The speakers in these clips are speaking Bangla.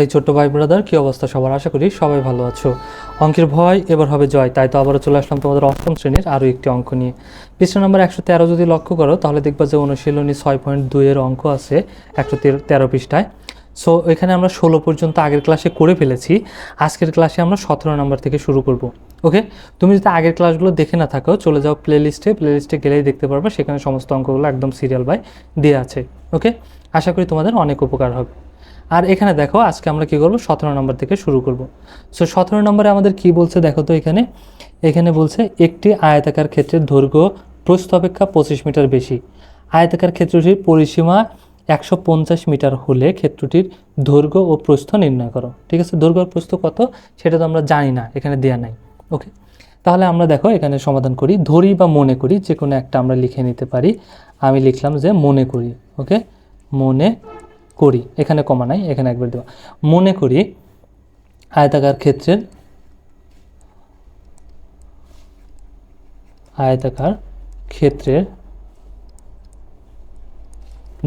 এই ছোট্ট ভাই ব্রাদার, কি অবস্থা সবার? আশা করি সবাই ভালো আছো। অঙ্কের ভয় এবার হবে জয়, তাই তো আবারও চলে আসলাম তোমাদের অষ্টম শ্রেণির আরও একটি অঙ্ক নিয়ে। পৃষ্ঠ নম্বর একশো তেরো যদি লক্ষ্য করো, তাহলে দেখবা যে অনুশীলনী ছয় পয়েন্ট দুইয়ের অঙ্ক আছে একশো তেরো পৃষ্ঠায়। সো এখানে আমরা ষোলো পর্যন্ত আগের ক্লাসে করে ফেলেছি। আজকের ক্লাসে আমরা সতেরো নম্বর থেকে শুরু করব। ওকে তুমি যদি আগের ক্লাসগুলো দেখে না থাকো, চলে যাও প্লে লিস্টে প্লে লিস্টে গেলেই দেখতে পারবে, সেখানে সমস্ত অঙ্কগুলো একদম সিরিয়াল বাই দেওয়া আছে। ওকে আশা করি তোমাদের অনেক উপকার হবে। আর এখানে দেখো, আজকে আমরা কি করব? সতেরো নম্বর থেকে শুরু করব। সো সতেরো নম্বরে আমাদের কি বলছে দেখো তো এখানে? এখানে বলছে, একটি আয়তাকার ক্ষেত্রের দৈর্ঘ্য প্রস্থ অপেক্ষা পঁচিশ মিটার বেশি। আয়তাকার ক্ষেত্রটির পরিসীমা একশো পঞ্চাশ মিটার হলে ক্ষেত্রটির দৈর্ঘ্য ও প্রস্থ নির্ণয় করো। ঠিক আছে? দৈর্ঘ্য আর প্রস্থ কত? সেটা তো আমরা জানি না, এখানে দেয়া নাই। ওকে তাহলে আমরা দেখো, এখানে সমাধান করি। ধরি বা মনে করি যে কোনো একটা আমরা লিখে নিতে পারি। আমি লিখলাম যে মনে করি। ওকে মনে করি, এখানে কমা নাই, এখানে একবার দেওয়া মনে করি আয়তাকার ক্ষেত্রের আয়তাকার ক্ষেত্রের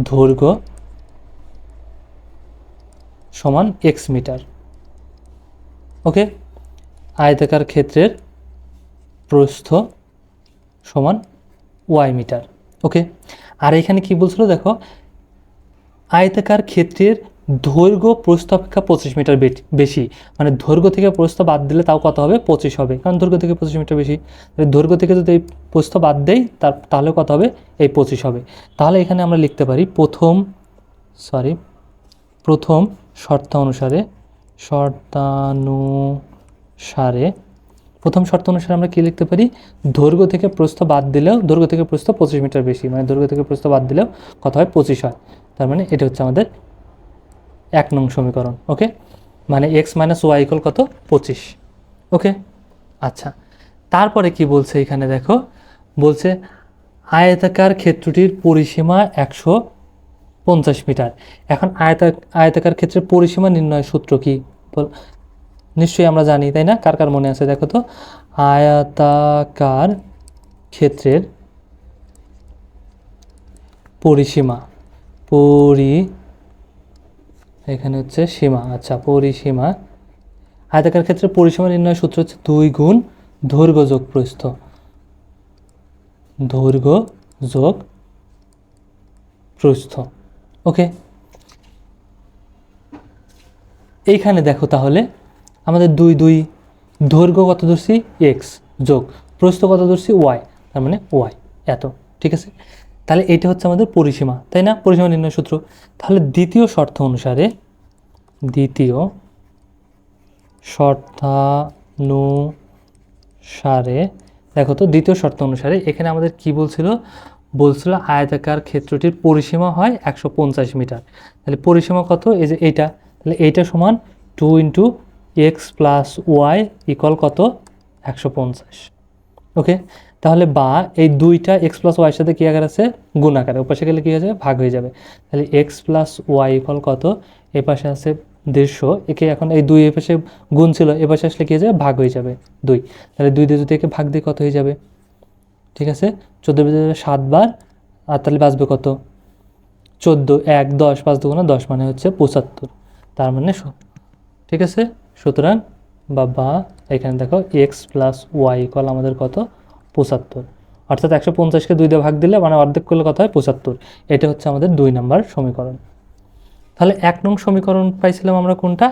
দৈর্ঘ্য সমান এক্স মিটার। ওকে? আয়তাকার ক্ষেত্রের প্রস্থ সমান ওয়াই মিটার। ওকে? আর এখানে কি বলছিল দেখো? আয়তাকার ক্ষেত্রের দৈর্ঘ্য প্রস্থ অপেক্ষা পঁচিশ মিটার বেশি। মানে দৈর্ঘ্য থেকে প্রস্থ বাদ দিলে তাও কত হবে? পঁচিশ হবে। কারণ দৈর্ঘ্য থেকে পঁচিশ মিটার বেশি। দৈর্ঘ্য থেকে যদি এই প্রস্থ বাদ দেই, তার, তাহলে কত হবে? এই পঁচিশ হবে। তাহলে এখানে আমরা লিখতে পারি প্রথম সরি প্রথম শর্ত অনুসারে, শর্তানুসারে, প্রথম শর্ত অনুসারে আমরা কী লিখতে পারি? দৈর্ঘ্য থেকে প্রস্থ বাদ দিলেও, দৈর্ঘ্য থেকে প্রস্থ পঁচিশ মিটার বেশি। মানে দৈর্ঘ্য থেকে প্রস্থ বাদ দিলেও কত হয়? পঁচিশ হয়। তার মানে এটা হচ্ছে আমাদের এক নং সমীকরণ ওকে মানে এক্স মাইনাস ওয়াই ইকল কত? পঁচিশ ওকে আচ্ছা তারপরে কি বলছে এখানে দেখো? বলছে আয়তাকার ক্ষেত্রটির পরিসীমা একশো পঞ্চাশ মিটার। এখন আয়তা, আয়তাকার ক্ষেত্রের পরিসীমা নির্ণয় সূত্র কি? বল- নিশ্চয়ই আমরা জানি, তাই না? কার কার মনে আছে দেখো তো? আয়তাকার ক্ষেত্রের পরিসীমা। পরি, এখানে হচ্ছে সীমা আচ্ছা পরিসীমা আয়তাকার ক্ষেত্রে পরিসীমা নির্ণয় সূত্র হচ্ছে দুই গুণ দৈর্ঘ্য যোগ প্রস্থ। দৈর্ঘ্য যোগ প্রস্থ। ওকে? এইখানে দেখো তাহলে, আমাদের দুই দুই, দৈর্ঘ্য কত ধরছি? এক্স যোগ প্রস্থ কত ধরছি? ওয়াই, তার মানে ওয়াই, এত, ঠিক আছে? তাহলে এটা হচ্ছে আমাদের পরিসীমা, তাই না? পরিসীমা নির্ণয় সূত্র। তাহলে দ্বিতীয় শর্ত অনুসারে, দ্বিতীয় শর্তানুসারে, দেখো তো, দ্বিতীয় শর্ত অনুসারে এখানে আমাদের কি বলছিল? বলছিল আয়তাকার ক্ষেত্রটির পরিসীমা হয় একশো পঞ্চাশ মিটার। তাহলে পরিসীমা কত? এই যে এইটা। তাহলে এইটা সমান two into x plus y equal কত? একশো পঞ্চাশ। ওকে তাহলে বা এই দুইটা এক্স প্লাস ওয়াইয়ের সাথে কী আকার আছে? গুণ আকারে। ওপাশে গেলে কী হয়ে যাবে? ভাগ হয়ে যাবে। তাহলে এক্স প্লাস ওয়াই ইকল কত? এ পাশে আছে দেড়শো। একে এখন এই দুই এ পাশে গুণ ছিল, এ পাশে আসলে কী হয়ে যাবে? ভাগ হয়ে যাবে দুই। তাহলে দুই দিয়ে যদি একে ভাগ দিয়ে কত হয়ে যাবে? ঠিক আছে? চোদ্দ বেজে যাবে সাতবার আর তাহলে বাঁচবে কত? চোদ্দ, এক, দশ, পাঁচ দুগুণা দশ মানে হচ্ছে পঁচাত্তর। তার মানে ঠিক আছে? সুতরাং বা বা এখানে দেখো এক্স প্লাস ওয়াই কল আমাদের কত? পঁচাত্তর। অর্থাৎ একশো পঞ্চাশকে দুই দিয়ে ভাগ দিলে মানে অর্ধেক করলে কত হয়? পঁচাত্তর। এটা হচ্ছে আমাদের দুই নম্বর সমীকরণ। তাহলে এক নং সমীকরণ পাইছিলাম আমরা কোনটা?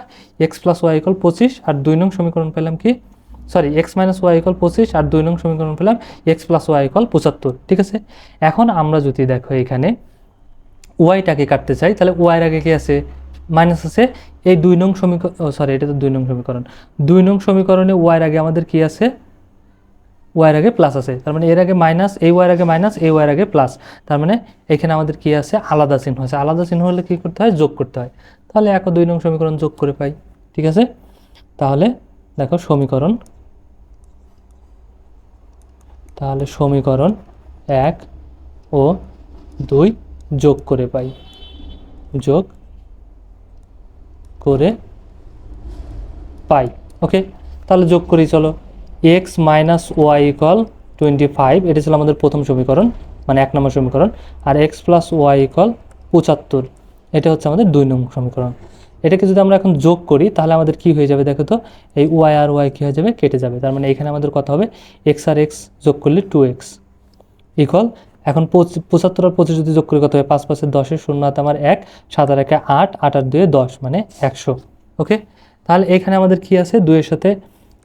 এক্স প্লাস ওয়াই ইকল পঁচিশ আর দুই নং সমীকরণ পেলাম কি? Sorry x minus y equal পঁচিশ আর দুই নং সমীকরণ পেলাম এক্স প্লাস ওয়াই ইকল পঁচাত্তর। ঠিক আছে? এখন আমরা যদি দেখো এখানে ওয়াইটাকে কাটতে চাই, তাহলে ওয়াইয়ের আগে কি আছে? মাইনাস আছে। এই দুই নং সমীকরণ সরি এটা তো দুই নং সমীকরণ। দুই নং সমীকরণে ওয়াইয়ের আগে আমাদের কি আছে? ওয়াইয়ের আগে প্লাস আছে। তার মানে এর আগে মাইনাস এই ওয়াইয়ের আগে মাইনাস এই ওয়াইয়ের আগে প্লাস তার মানে এখানে আমাদের কি আছে? আলাদা চিহ্ন আছে। আলাদা চিহ্ন হলে কি করতে হয়? যোগ করতে হয়। তাহলে এক ও দুই নং সমীকরণ যোগ করে পাই। ঠিক আছে? তাহলে দেখো সমীকরণ। তাহলে সমীকরণ এক ও দুই যোগ করে পাই। যোগ করে পাই। ওকে তাহলে যোগ করি চলো। X minus y equal twenty five এটা ছিল আমাদের প্রথম সমীকরণ মানে এক নম্বর সমীকরণ, আর এক্স প্লাস ওয়াই ইকল পঁচাত্তর, এটা হচ্ছে আমাদের দুই নম্বর সমীকরণ। এটাকে যদি আমরা এখন যোগ করি, তাহলে আমাদের কি হয়ে যাবে দেখো তো? এই ওয়াই আর ওয়াই কী হয়ে যাবে? কেটে যাবে। তার মানে এখানে আমাদের কত হবে এক্স আর এক্স যোগ করলে টু এক্স ইকুয়াল এখন পঁচ- পঁচাত্তর আর পঁচিশ যদি যোগ করি কত হবে পাঁচ পাঁচের দশের শূন্য হাতে আমার এক, সাত আর একে আট আট আর দুয়ে দশ মানে একশো ওকে তাহলে এখানে আমাদের কি আছে? দুইয়ের সাথে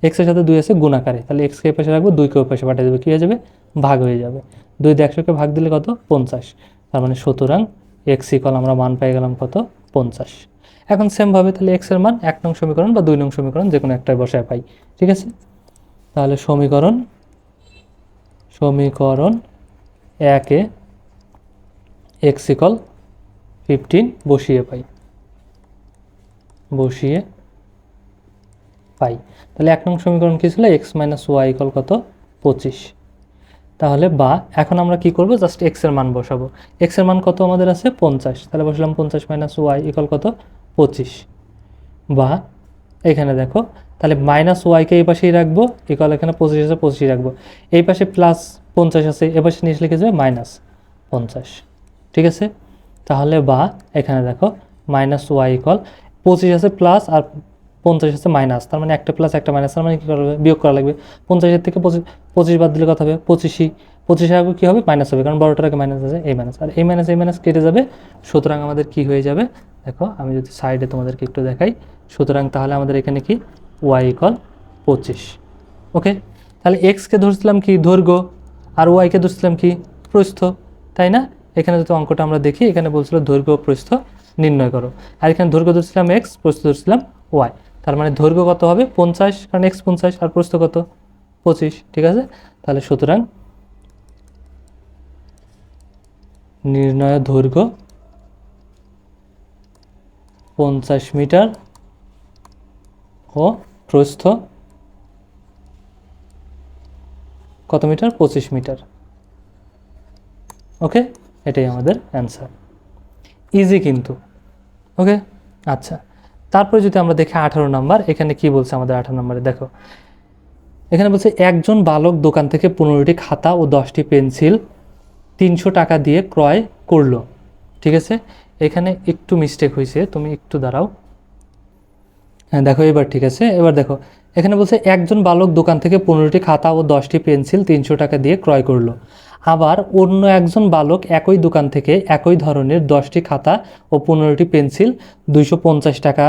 এক্সের সাথে দুই আছে গুণাকারে তাহলে এক্সকে পাশে রাখব দুইকে ওই পাশে পাঠিয়ে দেবে, কী হয়ে যাবে? ভাগ হয়ে যাবে। দুই দিয়ে একশোকে ভাগ দিলে কত? পঞ্চাশ। তার মানে সুতরাং এক্স ইকল আমরা মান পেয়ে গেলাম কত? পঞ্চাশ। এখন সেমভাবে তাহলে এক্সের মান এক নং সমীকরণ বা দুই নং সমীকরণ যে কোনো একটাই বসায় পাই, ঠিক আছে? তাহলে সমীকরণ সমীকরণ একে এক্স ইকল ফিফটিন বসিয়ে পাই। বসিয়ে পাই। তাহলে এক নং সমীকরণ কী ছিল? এক্স মাইনাস ওয়াই ইকল কত? পঁচিশ। তাহলে বা, এখন আমরা কি করব? জাস্ট এক্সের মান বসাবো। এক্সের মান কত আমাদের আছে? পঞ্চাশ। তাহলে বসলাম পঞ্চাশ মাইনাস ওয়াই ইকল কত? পঁচিশ। বা, এখানে দেখো, তাহলে মাইনাস ওয়াইকে এই পাশেই রাখব ইকল এখানে পঁচিশ আছে, পঁচিশই রাখব। এই পাশে প্লাস পঞ্চাশ আছে, এ পাশে নিচে লিখে যাবে মাইনাস পঞ্চাশ। ঠিক আছে? তাহলে বা, এখানে দেখো মাইনাস ওয়াই ইকল পঁচিশ আছে প্লাস আর পঞ্চাশ আছে মাইনাস তার মানে একটা প্লাস একটা মাইনাস তার মানে কী করা বিয়োগ করা লাগবে। পঞ্চাশের থেকে পঁচিশ পঁচিশ বাদ দিলে কথা হবে? পঁচিশই। পঁচিশে আগে কী হবে? মাইনাস হবে, কারণ বড়টার আগে মাইনাস আছে, এই মাইনাস আর এই মাইনাস এই মাইনাস কেটে যাবে, সুতরাং আমাদের কি হয়ে যাবে? দেখো, আমি যদি সাইডে তোমাদেরকে একটু দেখাই, সুতরাং তাহলে আমাদের এখানে কি? ওয়াই ইকল পঁচিশ। ওকে তাহলে এক্সকে ধরছিলাম কি? দৈর্ঘ্য। আর ওয়াইকে ধরছিলাম কি? প্রস্থ। তাই না? এখানে যদি অঙ্কটা আমরা দেখি, এখানে বলছিল দৈর্ঘ্য প্রস্থ নির্ণয় করো। আর এখানে দৈর্ঘ্য ধরছিলাম এক্স প্রস্থ ধরছিলাম ওয়াই তার মানে দৈর্ঘ্য কত হবে? পঞ্চাশ, কারণ এক্স পঞ্চাশ, আর প্রস্থ কত? পঁচিশ, ঠিক আছে? তাহলে সুতরাং নির্ণয় দৈর্ঘ্য পঞ্চাশ মিটার ও প্রস্থ কত মিটার? পঁচিশ মিটার। ওকে? এটাই আমাদের অ্যান্সার। ইজি কিন্তু। ওকে? আচ্ছা। তারপরে যদি আমরা দেখি আঠারো নাম্বার, এখানে কি বলছে আমাদের আঠারো নাম্বারে? দেখো, এখানে বলছে, একজন বালক দোকান থেকে পনেরোটি খাতা ও দশটি পেন্সিল তিনশো টাকা দিয়ে ক্রয় করল। ঠিক আছে? এখানে একটু মিস্টেক হয়েছে, তুমি একটু দাঁড়াও। হ্যাঁ দেখো, এবার ঠিক আছে। এবার দেখো, এখানে বলছে, একজন বালক দোকান থেকে পনেরোটি খাতা ও দশটি পেন্সিল তিনশো টাকা দিয়ে ক্রয় করল। আবার অন্য একজন বালক একই দোকান থেকে একই ধরনের দশটি খাতা ও পনেরোটি পেন্সিল দুইশো পঞ্চাশ টাকা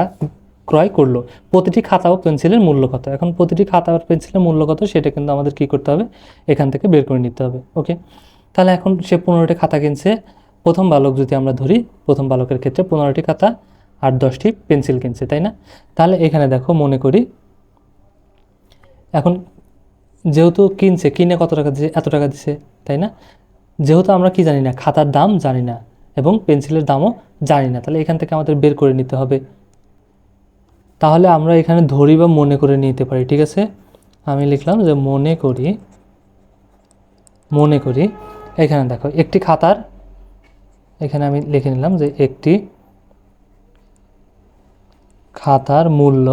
ক্রয় করল। প্রতিটি খাতা ও পেন্সিলের মূল্য কত? এখন প্রতিটি খাতা আর পেন্সিলের মূল্য কত সেটা কিন্তু আমাদের কি করতে হবে? এখান থেকে বের করে নিতে হবে, ওকে? তাহলে এখন সে পনেরোটি খাতা কিনছে। প্রথম বালক যদি আমরা ধরি, প্রথম বালকের ক্ষেত্রে পনেরোটি খাতা আর দশটি পেন্সিল কিনছে, তাই না? তাহলে এখানে দেখো মনে করি, এখন যেহেতু কিনছে, কিনে কত টাকা দিছে? এত টাকা দিছে। তাই না? যেহেতু আমরা কি জানি না, খাতার দাম জানি না এবং পেন্সিলের দামও জানি না, তাহলে এখান থেকে আমাদের বের করে নিতে হবে। তাহলে আমরা এখানে ধরি বা মনে করে নিতে পারি, ঠিক আছে? আমি লিখলাম যে মনে করি মনে করি, এখানে দেখো, একটি খাতার, এখানে আমি লিখে নিলাম যে একটি খাতার মূল্য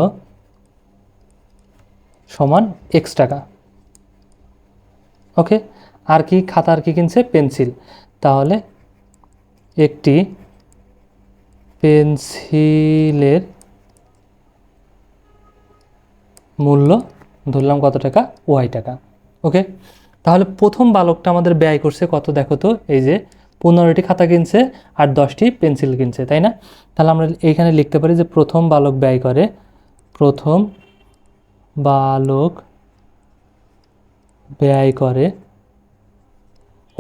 সমান এক্স টাকা। ওকে? আর কি খাতা আর কি কিনছে? পেন্সিল। তাহলে একটি পেন্সিলের মূল্য ধরলাম কত টাকা? ওয়াই টাকা। ওকে? তাহলে প্রথম বালকটা আমাদের ব্যয় করছে কত দেখো তো? এই যে পনেরোটি খাতা কিনছে আর দশটি পেন্সিল কিনছে, তাই না? তাহলে আমরা এইখানে লিখতে পারি যে প্রথম বালক ব্যয় করে, প্রথম বালক ব্যয় করে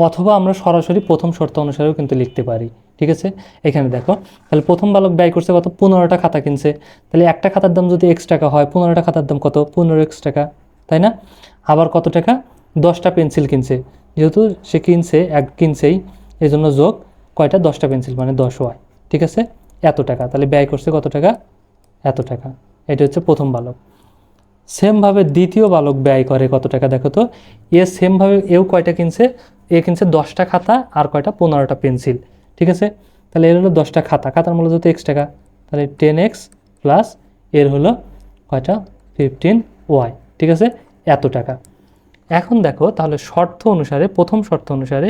অথবা আমরা সরাসরি প্রথম শর্ত অনুসারেও কিন্তু লিখতে পারি, ঠিক আছে? এখানে দেখো, তাহলে প্রথম বালক ব্যয় করছে কত? পনেরোটা খাতা কিনছে। তাহলে একটা খাতার দাম যদি এক্স টাকা হয়, পনেরোটা খাতার দাম কত? পনেরো এক্স টাকা, তাই না? আবার কত টাকা? দশটা পেন্সিল কিনছে। যেহেতু সে কিনছে, এক কিনছেই এই জন্য যোগ কয়টা? দশটা পেন্সিল মানে দশ ওয়াই ঠিক আছে? এত টাকা, তাহলে ব্যয় করছে কত টাকা? এত টাকা। এটা হচ্ছে প্রথম বালক। সেমভাবে দ্বিতীয় বালক ব্যয় করে কত টাকা দেখো তো? এ সেমভাবে এও কয়টা কিনছে? এ কিনছে দশটা খাতা আর কয়টা? পনেরোটা পেন্সিল। ঠিক আছে? তাহলে এর হলো দশটা খাতা। খাতার মূল্য যেহেতু এক্স টাকা, তাহলে টেন এক্স প্লাস এর হলো কয়টা? ফিফটিন ওয়াই ঠিক আছে? এত টাকা। এখন দেখো, তাহলে শর্ত অনুসারে, প্রথম শর্ত অনুসারে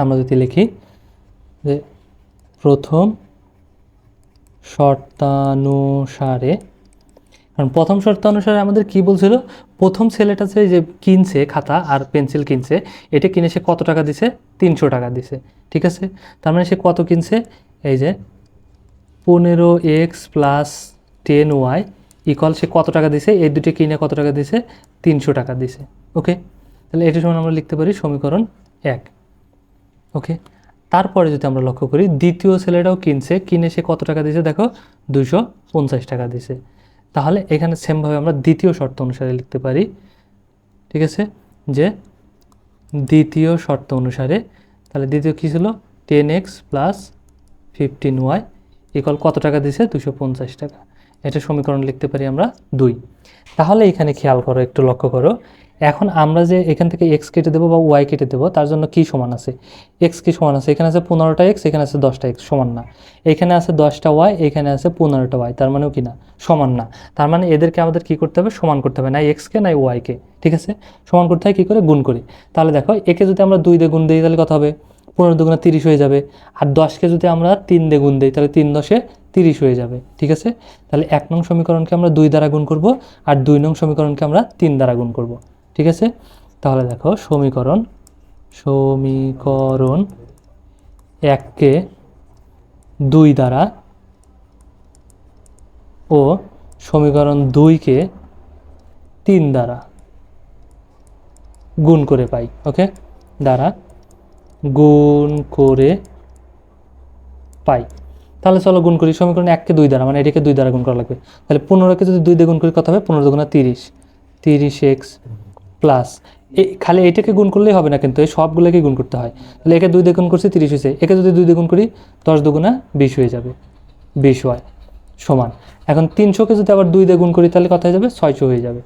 আমরা যদি লিখি যে প্রথম শর্তানুসারে কারণ প্রথম শর্ত অনুসারে আমাদের কি বলছিল? প্রথম ছেলেটা যে যে কিনছে খাতা আর পেন্সিল কিনছে, এটা কিনে সে কত টাকা দিছে? তিনশো টাকা দিছে। ঠিক আছে? তার মানে সে কত কিনছে? এই যে পনেরো x plus ten y equal সে কত টাকা দিছে? এই দুটি কিনে কত টাকা দিছে? তিনশো টাকা দিছে। ওকে? তাহলে এটা সমান আমরা লিখতে পারি সমীকরণ এক। ওকে? তারপরে যদি আমরা লক্ষ্য করি, দ্বিতীয় ছেলেটাও কিনছে, কিনে সে কত টাকা দিছে? দেখো দুশো পঞ্চাশ টাকা দিছে। তাহলে এখানে সেমভাবে আমরা দ্বিতীয় শর্ত অনুসারে লিখতে পারি, ঠিক আছে? যে দ্বিতীয় শর্ত অনুসারে, তাহলে দ্বিতীয় কী ছিল? Ten x plus fifteen y equal কত টাকা দিছে? দুশো পঞ্চাশ টাকা। এটা সমীকরণ লিখতে পারি আমরা দুই। তাহলে এখানে খেয়াল করো, একটু লক্ষ্য করো। এখন আমরা যে এখান থেকে এক্স কেটে দেবো বা ওয়াই কেটে দেবো, তার জন্য কি সমান আছে? এক্স কি সমান আছে? এখানে আছে পনেরোটা এক্স এখানে আছে দশটা এক্স সমান না। এখানে আছে দশটা ওয়াই এখানে আছে পনেরোটা ওয়াই তার মানেও কি না? সমান না। তার মানে এদেরকে আমাদের কি করতে হবে? সমান করতে হবে, না এক্সকে না ওয়াইকে ঠিক আছে? সমান করতে হয় কী করে? গুণ করি। তাহলে দেখো, একে যদি আমরা দুই দিয়ে গুণ দিই, তাহলে কত হবে? পনেরো দুগুণা তিরিশ হয়ে যাবে। আর দশকে যদি আমরা তিন দিয়ে গুণ দিই, তাহলে তিন দশে তিরিশ হয়ে যাবে। ঠিক আছে? তাহলে এক নং সমীকরণকে আমরা দুই দ্বারা গুণ করব, আর দুই নং সমীকরণকে আমরা তিন দ্বারা গুণ করব। ঠিক আছে? তাহলে দেখো সমীকরণ সমীকরণ এককে দুই দ্বারা ও সমীকরণ দুইকে তিন দ্বারা গুণ করে পাই ওকে দ্বারা গুণ করে পাই। তাহলে চলো গুণ করি, সমীকরণ এককে দুই দ্বারা মানে এটাকে দুই দ্বারা গুণ করা লাগবে। তাহলে পনেরোকে যদি দুই দিয়ে গুণ করি কত হবে? পনেরো দুগুণা তিরিশ। তিরিশ এক্স প্লাস এই খালি এটাকে গুণ করলেই হবে না কিন্তু, এই সবগুলোকে গুণ করতে হয়। তাহলে একে দুই দিয়ে গুণ করছি তিরিশ হয়েছে, একে যদি দুই দিয়ে গুণ করি দশ দুগুণা বিশ হয়ে যাবে, বিশ হয়, সমান। এখন তিনশোকে যদি আবার দুই দিয়ে গুণ করি, তাহলে কত হয়ে যাবে? ছয়শো হয়ে যাবে।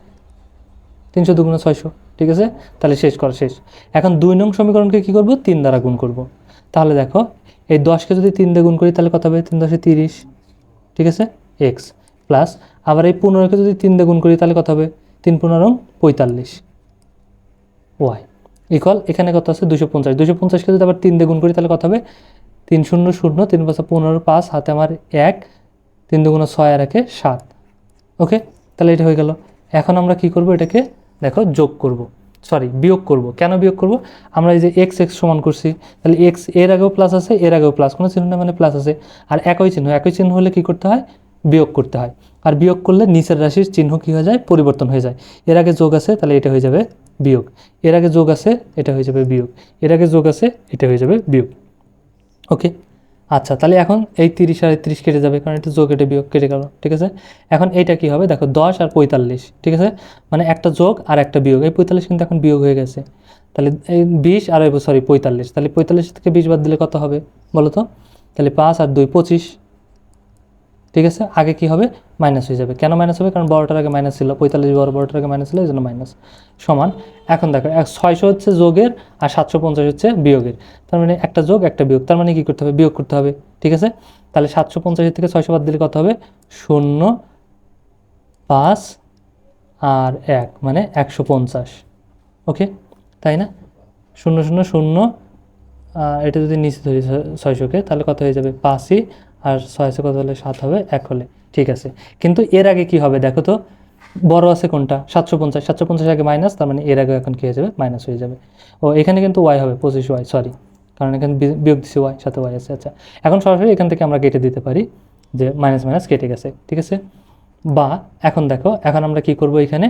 তিনশো দুগুণা ছয়শো, ঠিক আছে? তাহলে শেষ, কর শেষ। এখন দুই নং সমীকরণকে কী করব? তিন দ্বারা গুণ করব। তাহলে দেখো, এই দশকে যদি তিন দিয়ে গুণ করি, তাহলে কত হবে? তিন দশে তিরিশ, ঠিক আছে? এক্স প্লাস আবার এই পনেরোকে যদি তিন দিয়ে গুণ করি, তাহলে কত হবে? তিন পনেরো, পঁয়তাল্লিশ। ওয়াই ইকল এখানে কত আছে? দুশো পঞ্চাশ। দুশো পঞ্চাশকে যদি আবার তিন দিয়ে গুণ করি, তাহলে কত হবে? তিন শূন্য শূন্য, তিন পাঁচ পনেরো পাঁচ, হাতে আমার এক, তিন দুগুণ ছয় আর একে সাত। ওকে? তাহলে এটা হয়ে গেল। এখন আমরা কি করব? এটাকে দেখো যোগ করব। সরি, বিয়োগ করব। কেন বিয়োগ করব? আমরা এই যে এক্স এক্স সমান করছি, তাহলে এক্সের আগেও প্লাস আছে, এর আগেও প্লাস কোনো চিহ্ন মানে প্লাস আছে। আর একই চিহ্ন একই চিহ্ন হলে কি করতে হয়? বিয়োগ করতে হয়। আর বিয়োগ করলে নিচের রাশির চিহ্ন কী হয়ে যায়? পরিবর্তন হয়ে যায়। এর আগে যোগ আছে, তাহলে এটা হয়ে যাবে বিয়োগ। এর আগে যোগ আছে, এটা হয়ে যাবে বিয়োগ। এর আগে যোগ আছে, এটা হয়ে যাবে বিয়োগ। ওকে? আচ্ছা তাহলে এখন এই তিরিশ আর তিরিশ কেটে যাবে, কারণ এটা যোগ কেটে বিয়োগ কেটে গেল, ঠিক আছে? এখন এইটা কি হবে? দেখো, দশ আর পঁয়তাল্লিশ, ঠিক আছে? মানে একটা যোগ আর একটা বিয়োগ। এই পঁয়তাল্লিশ কিন্তু এখন বিয়োগ হয়ে গেছে। তাহলে এই বিশ আর সরি পঁয়তাল্লিশ। তাহলে পঁয়তাল্লিশ থেকে বিশ বাদ দিলে কত হবে বলো তো? তাহলে পাঁচ আর দুই, পঁচিশ। ঠিক আছে? আগে কি হবে? মাইনাস হয়ে যাবে। কেন মাইনাস হবে? কারণ বড়টার আগে মাইনাস ছিল, পঁয়তাল্লিশ বড় বড়টার আগে মাইনাস ছিল, এই জন্য মাইনাস। সমান, এখন দেখো ছয়শো হচ্ছে যোগের আর সাতশো পঞ্চাশ হচ্ছে বিয়োগের। তার মানে একটা যোগ, একটা বিয়োগ। তার মানে কী করতে হবে? বিয়োগ করতে হবে। ঠিক আছে? তাহলে সাতশো পঞ্চাশের থেকে ছয়শো বাদ দিলে কত হবে? শূন্য পাঁচ আর এক মানে একশো পঞ্চাশ। ওকে? তাই না? শূন্য শূন্য শূন্য এটা যদি নিচে ধরি ছয়শোকে তাহলে কত হয়ে যাবে? পাঁচই আর ছয়শো কত হলে? সাত হবে, এক হলে। ঠিক আছে। কিন্তু এর আগে কি হবে দেখো তো? বড় আছে কোনটা? সাতশো পঞ্চাশ। সাতশো পঞ্চাশ আগে মাইনাস তার মানে এর আগে এখন কী হয়ে যাবে? মাইনাস হয়ে যাবে। ও, এখানে কিন্তু ওয়াই হবে, পঁচিশ ওয়াই সরি কারণ এখানে বিয়োগ দিচ্ছি ওয়াই সাথে ওয়াই আছে। আচ্ছা এখন সরাসরি এখান থেকে আমরা কেটে দিতে পারি যে মাইনাস মাইনাস কেটে গেছে। ঠিক আছে? বা এখন দেখো, এখন আমরা কি করব এখানে?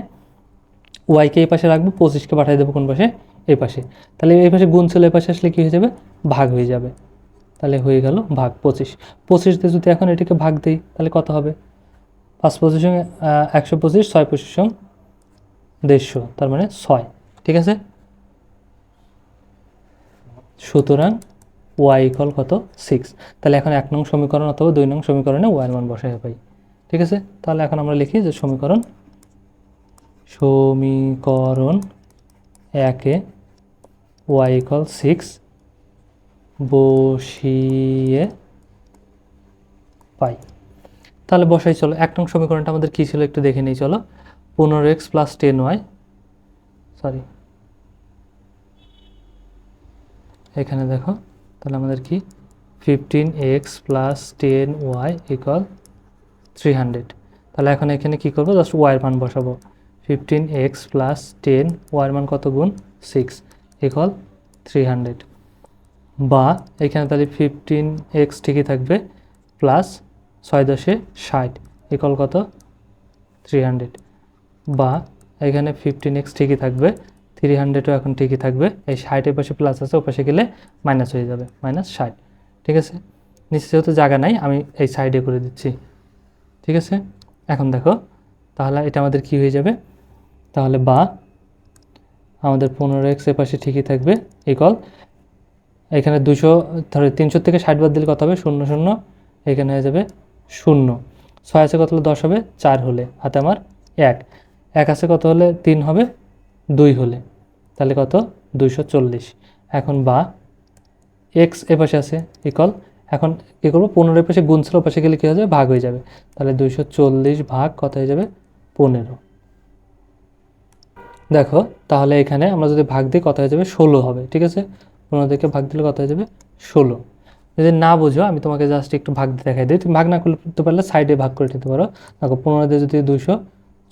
ওয়াইকে এই পাশে রাখব পঁচিশকে পাঠিয়ে দেবো কোন পাশে? এই পাশে। তাহলে এই পাশে গুণ ছিল, এই পাশে আসলে কী হয়ে যাবে? ভাগ হয়ে যাবে। তাহলে হয়ে গেল ভাগ পঁচিশ। পঁচিশ দিয়ে যদি এখন এটিকে ভাগ দিই, তাহলে কত হবে? পাঁচ পঁচিশ একশো পঁচিশ, ছয় পঁচিশ দেড়শো, তার মানে ছয়, ঠিক আছে? সুতরাং ওয়াই ইকল কত? সিক্স তাহলে এখন এক নং সমীকরণ অথবা দুই নং সমীকরণে ওয়াই মান বসাই পাই ঠিক আছে? তাহলে এখন আমরা লিখি যে সমীকরণ সমীকরণ একে ওয়াই ইকল সিক্স বসিয়ে পাই। তাহলে বসাই, চলো। এক নং সমীকরণটা আমাদের কী ছিল একটু দেখে নিই, চলো। পনেরো x plus ten y, sorry. এখানে দেখো, তাহলে আমাদের কি? Fifteen x plus ten y equal three hundred. তাহলে এখন এখানে কী করব? জাস্ট ওয়াইয়ের মান বসাবো। ফিফটিন এক্স প্লাস টেন ওয়াইয়ের মান কত গুণ? Six equal three hundred. বা এখানে তাহলে ফিফটিন এক্স ঠিকই থাকবে প্লাস ছয় দশে ষাট ইকুয়াল কত? থ্রি হান্ড্রেড বা এখানে ফিফটিন এক্স ঠিকই থাকবে থ্রি হান্ড্রেডও এখন ঠিকই থাকবে, এই ষাটের পাশে প্লাস আছে ও পাশে গেলে মাইনাস হয়ে যাবে মাইনাস ষাট, ঠিক আছে? নিচে যেহেতু জায়গা নাই, আমি এই সাইডে করে দিচ্ছি, ঠিক আছে? এখন দেখো, তাহলে এটা আমাদের কি হয়ে যাবে? তাহলে বা আমাদের পনেরো এক্সের পাশে ঠিকই থাকবে ইকল এখানে দুশো, ধরো তিনশো থেকে ষাট বাদ দিলে কত হবে? শূন্য শূন্য। এখানে হয়ে যাবে শূন্য। ছয় আছে কত হলে? দশ হবে? চার হলে। হাতে আমার এক। এক আছে কত হলে? তিন হবে? দুই হলে। তাহলে কত? দুইশো চল্লিশ। এখন বা এক্স এ পাশে আছে ইকল এখন কী করব? পনেরো পাশে গুণ পাশে গেলে কী হয়ে যাবে? ভাগ হয়ে যাবে। তাহলে দুইশো চল্লিশ ভাগ কত হয়ে যাবে? পনেরো। দেখো, তাহলে এখানে আমরা যদি ভাগ দিই, কত হয়ে যাবে? ষোলো হবে। ঠিক আছে? পনেরো থেকে ভাগ দিলে কত হয়ে যাবে? ষোলো। যদি না বুঝো, আমি তোমাকে জাস্ট একটু ভাগ দিয়ে দেখাই দিই। তুমি ভাগ না করতে পারলে সাইডে ভাগ করে নিতে পারো। দেখো, পনেরো দিয়ে যদি দুশো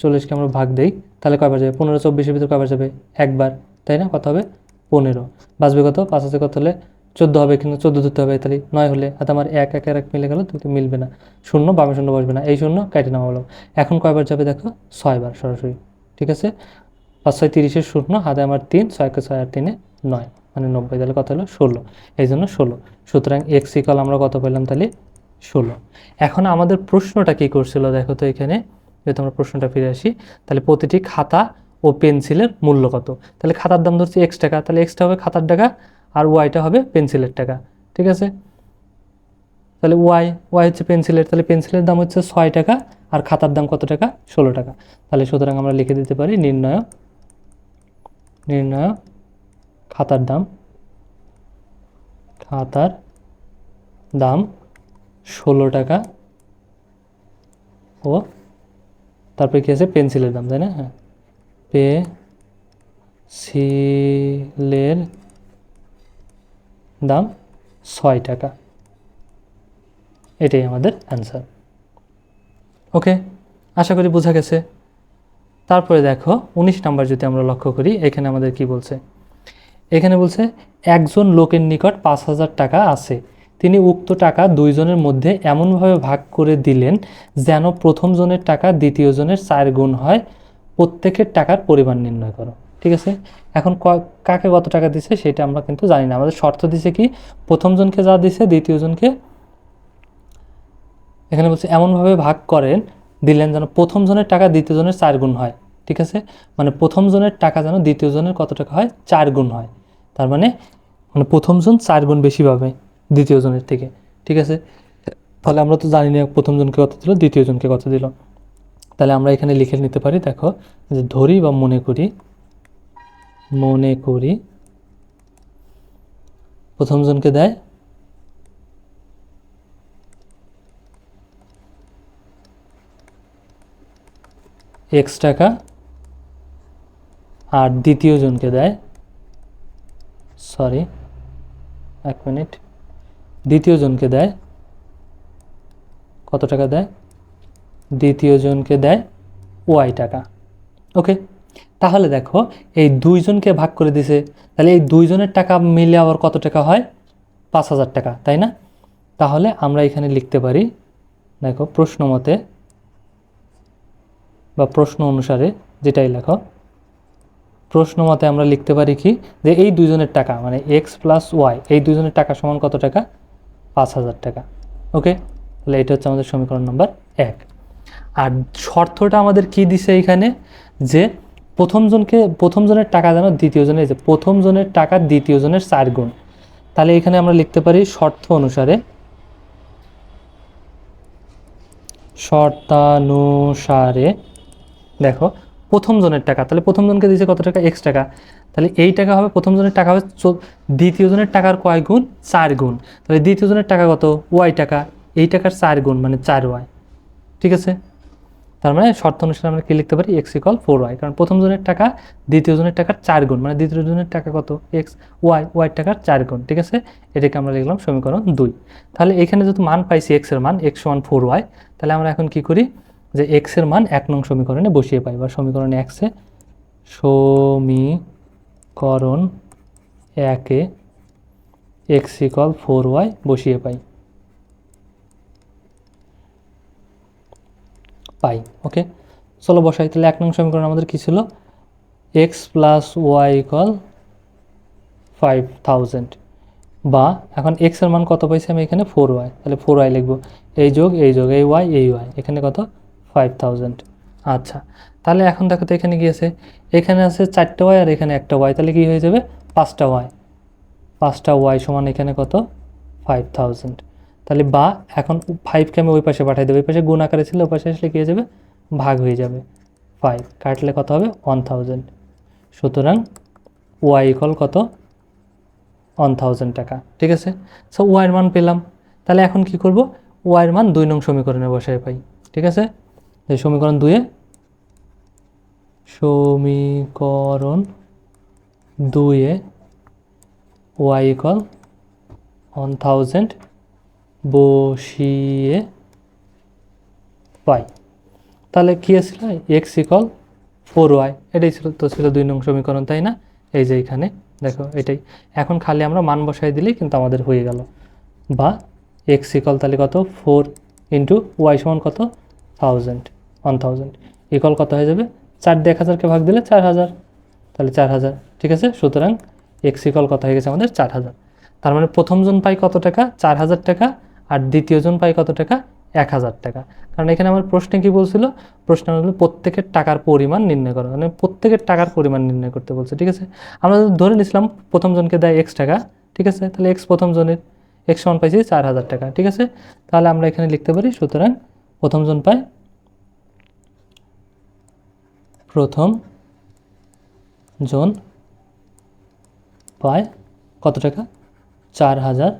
চল্লিশকে আমরা ভাগ দিই, তাহলে কয়বার যাবে? পনেরো, চব্বিশের ভিতরে কয়বার যাবে? একবার। তাই না? কত হবে? পনেরো। বাঁচবে কত? পাঁচ আছে কত হলে? চোদ্দ হবে, কিন্তু চোদ্দ ধরতে হবে, তাহলে নয় হলে। আর আমার এক এক এক মিলে গেল দুটো মিলবে না। শূন্য, বামে শূন্য বসবে না। এই শূন্য কেটে হলো এখন কয়বার যাবে দেখো? ছয়বার সরাসরি। ঠিক আছে? পাঁচ, ছয়, তিরিশের শূন্য, হাতে আমার তিন, ছয়কে ছয় আর তিনে নয়। মানে নব্বই তাহলে কত হলো? ষোলো। এই জন্য ষোলো। সুতরাং এক্স ইকাল আমরা কত পেলাম তাহলে? ষোলো। এখন আমাদের প্রশ্নটা কী করছিল দেখো তো এখানে? যেহেতু আমরা প্রশ্নটা ফিরে আসি, তাহলে প্রতিটি খাতা ও পেন্সিলের মূল্য কত? তাহলে খাতার দাম ধরছি এক্স টাকা, তাহলে এক্সটা হবে খাতার টাকা আর ওয়াইটা হবে পেন্সিলের টাকা। ঠিক আছে? তাহলে ওয়াই ওয়াই হচ্ছে পেন্সিলের, তাহলে পেন্সিলের দাম হচ্ছে ছয় টাকা আর খাতার দাম কত টাকা? ষোলো টাকা। তাহলে সুতরাং আমরা লিখে দিতে পারি নির্ণয় নির্ণয় খাতার দাম? খাতার দাম ষোলো টাকা। ও, তারপরে কী আছে? পেন্সিলের দাম, তাই না? হ্যাঁ। পেন্সিলের দাম ছয় টাকা। এটাই আমাদের অ্যান্সার ওকে, আশা করি বোঝা গেছে। তারপরে দেখো, উনিশ নাম্বার যদি আমরা লক্ষ্য করি, এখানে আমাদের কি বলছে? এখানে বলছে, একজন লোকের নিকট পাঁচ হাজার টাকা আছে। তিনি উক্ত টাকা দুইজনের মধ্যে এমনভাবে ভাগ করে দিলেন যেন প্রথম জনের টাকা দ্বিতীয় জনের চার গুণ হয়। প্রত্যেকের টাকার পরিমাণ নির্ণয় করো। ঠিক আছে? এখন কাকে কত টাকা দিছে সেটা আমরা কিন্তু জানি না। আমাদের শর্ত দিছে কি? প্রথম জনকে যা দিছে, দ্বিতীয় জনকে এখানে বলছে, এমনভাবে ভাগ করেন, দিলেন যেন প্রথম জনের টাকা দ্বিতীয় জনের চার গুণ হয়। ঠিক আছে? মানে প্রথম জনের টাকা যেন দ্বিতীয় জনের কত টাকা হয়? চার গুণ হয়। তার মানে মানে প্রথম জন চার গুণ বেশি পাবে দ্বিতীয় জনের থেকে, ঠিক আছে? তাহলে আমরা তো জানি না প্রথম জনকে কত দিল দ্বিতীয় জনকে কত দিল। তাহলে আমরা এখানে লিখে নিতে পারি, দেখো, যে ধরি বা মনে করি মনে করি প্রথম জনকে দেয় এক্স টাকা, আর দ্বিতীয় জনকে দেয় সরি এক মিনিট। দ্বিতীয় জনকে দেয়। কত টাকা দেয়? দ্বিতীয় জনকে দেয় ওয়াই টাকা। ওকে? তাহলে দেখো, এই দুইজনকে ভাগ করে দিছে। তাহলে এই দুইজনের টাকা মিলে আবার কত টাকা হয়? পাঁচ হাজার টাকা, তাই না? তাহলে আমরা এখানে লিখতে পারি, দেখো, প্রশ্ন মতে বা প্রশ্ন অনুসারে যেটাই লেখো প্রশ্ন মতে আমরা লিখতে পারি কি? যে এই দুজনের টাকা মানে এক্স প্লাস ওয়াই এই দুজনের টাকা সমান কত টাকা? পাঁচ হাজার টাকা। ওকে? তাহলে এটা হচ্ছে আমাদের সমীকরণ নাম্বার এক। আর শর্তটা আমাদের কি দিছে এখানে? যে প্রথম জনকে, প্রথম জনের টাকা যেন দ্বিতীয় জনের যে প্রথম জনের টাকা দ্বিতীয় জনের চার গুণ। তাহলে এখানে আমরা লিখতে পারি শর্ত অনুসারে শর্তানুসারে, দেখো প্রথম জনের টাকা। তাহলে প্রথম জনকে দিয়েছে কত টাকা? এক্স টাকা। তাহলে এই টাকা হবে প্রথম জনের টাকা হবে দ্বিতীয় জনের টাকার কয় গুণ? চার গুণ। তাহলে দ্বিতীয় জনের টাকা কত? ওয়াই টাকা। এই টাকার চার গুণ মানে চার ওয়াই ঠিক আছে? তার মানে শর্ত অনুসারে আমরা কি লিখতে পারি? এক্স ইকল ফোর ওয়াই কারণ প্রথম জনের টাকা, দ্বিতীয় জনের টাকার চার গুণ। মানে দ্বিতীয় জনের টাকা কত? এক্স ওয়াই ওয়াই টাকার চার গুণ। ঠিক আছে? এটাকে আমরা লিখলাম সমীকরণ দুই। তাহলে এখানে যেহেতু মান পাইছি এক্সের মান এক্স ওয়ান ফোর ওয়াই তাহলে আমরা এখন কি করি? যে এক্সের মান এক নং সমীকরণে বসিয়ে পাই, বা সমীকরণে এক্সে সমীকরণ একে এক্স ইকল ফোর ওয়াই বসিয়ে পাই। পাই ওকে চলো বসাই, তাহলে এক নং সমীকরণ আমাদের কী ছিল? X plus y equal five thousand বা এখন এক্সের মান কত পাইছি আমি এখানে? ফোর ওয়াই তাহলে ফোর ওয়াই লিখব। এই যোগ এই যোগ এই ওয়াই এই ওয়াই এখানে কত? ফাইভ থাউজেন্ড আচ্ছা তাহলে এখন দেখো তো এখানে আছে? এখানে আছে চারটা ওয়াই আর এখানে একটা ওয়াই তাহলে কি হয়ে যাবে? পাঁচটা ওয়াই পাঁচটা ওয়াই সমান এখানে কত? ফাইভ থাউজেন্ড তাহলে বা, এখন ফাইভকে আমি ওই পাশে পাঠিয়ে দেবো। ওই পাশে গুণ আকারে ছিল, ওই পাশে আসলে কী হয়ে যাবে? ভাগ হয়ে যাবে। ফাইভ কাটলে কত হবে? ওয়ান থাউজেন্ড সুতরাং ওয়াই ইকল কত? ওয়ান থাউজেন্ড টাকা। ঠিক আছে? সো ওয়াইয়ের মান পেলাম। তাহলে এখন কি করব? ওয়াইয়ের মান দুই নং সমীকরণে বসায় পাই। ঠিক আছে? এই সমীকরণ দুয়ে সমীকরণ দুয়ে ওয়াই ইকল ওয়ান থাউজেন্ড বসিয়ে পাই। তাহলে কী ছিল এক্স ইকল ফোর ওয়াই এটাই ছিল, তো ছিল দুই নং সমীকরণ, তাই না? এই যে এখানে, দেখো এটাই। এখন খালি আমরা মান বসাই দিলেই কিন্তু আমাদের হয়ে গেল। বা এক্স ইকল তাহলে কত? ফোর ইন্টু ওয়াই সমান কত? থাউজেন্ড ওয়ান থাউজেন্ড ইকল কত হয়ে যাবে? চার দিয়ে এক হাজারকে ভাগ দিলে চার হাজার। তাহলে চার হাজার, ঠিক আছে? সুতরাং এক্স ইকল কত হয়ে গেছে আমাদের চার হাজার। তার মানে প্রথম জন পাই কত টাকা? চার হাজার টাকা। আর দ্বিতীয় জন পাই কত টাকা? এক হাজার টাকা। কারণ এখানে আমার প্রশ্নে কি বলছিল? প্রশ্ন হলো প্রত্যেকের টাকার পরিমাণ নির্ণয় করো। মানে প্রত্যেকের টাকার পরিমাণ নির্ণয় করতে বলছে, ঠিক আছে? আমরা ধরে নিছিলাম প্রথম জনকে দেয় এক্স টাকা, ঠিক আছে? তাহলে এক্স প্রথম জনের এক্স সমান পাইছি চার হাজার টাকা, ঠিক আছে? তাহলে আমরা এখানে লিখতে পারি সুতরাং প্রথম জন পায় প্রথম জন পায় কত টাকা? চার হাজার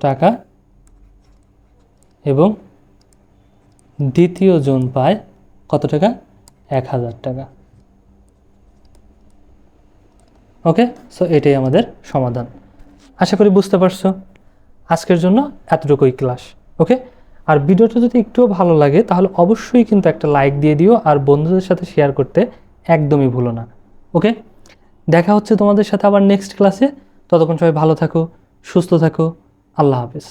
টাকা। এবং দ্বিতীয় জন পায় কত টাকা? এক হাজার টাকা। ওকে? সো, এটাই আমাদের সমাধান। আশা করি বুঝতে পারছ। আজকের জন্য এতটুকুই ক্লাস। ওকে? আর ভিডিওটা যদি একটুও ভালো লাগে, তাহলে অবশ্যই কিন্তু একটা লাইক দিয়ে দিও আর বন্ধুদের সাথে শেয়ার করতে একদমই ভুলো না। ওকে দেখা হচ্ছে তোমাদের সাথে আবার নেক্সট ক্লাসে ততক্ষণ সবাই ভালো থাকো, সুস্থ থাকো। আল্লাহ হাফেজ।